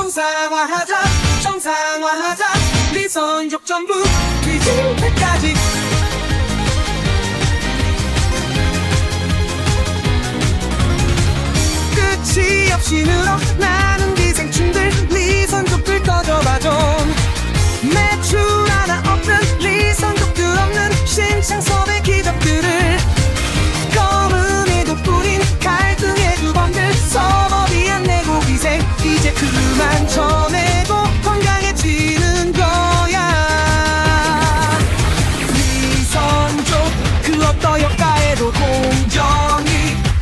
정상화하자 정상화하자. 리선족 전부 뒤질 때까지. 끝이 없이 늘어나는 쳐내고 건강해지는 거야. 위선족 그 어떤 역가에도 공정이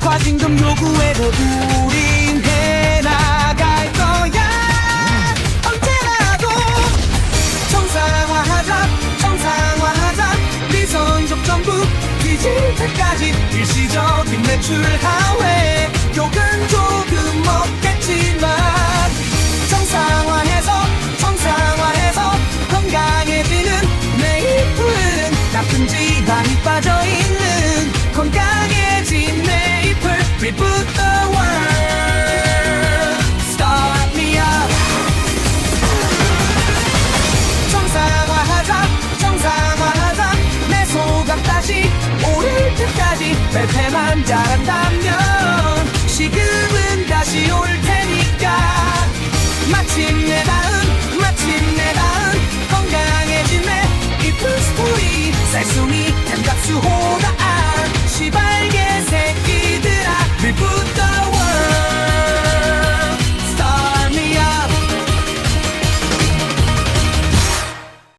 과징금 요구에도 우린 해나갈 거야. 언제라도 정상화하자 정상화하자. 미선족 전부 뒤질 때까지 일시적인 매출 하회 Reboot the world Start me up. 정상화하자 정상화하자. 내 소감 다시 오를 때까지. 벨페만 잘한다면 시급은 다시 올 테니까. 마침내 다음 마침내 다음. 건강해진 내 이쁜 스토리 쌀송이 햄각수 호다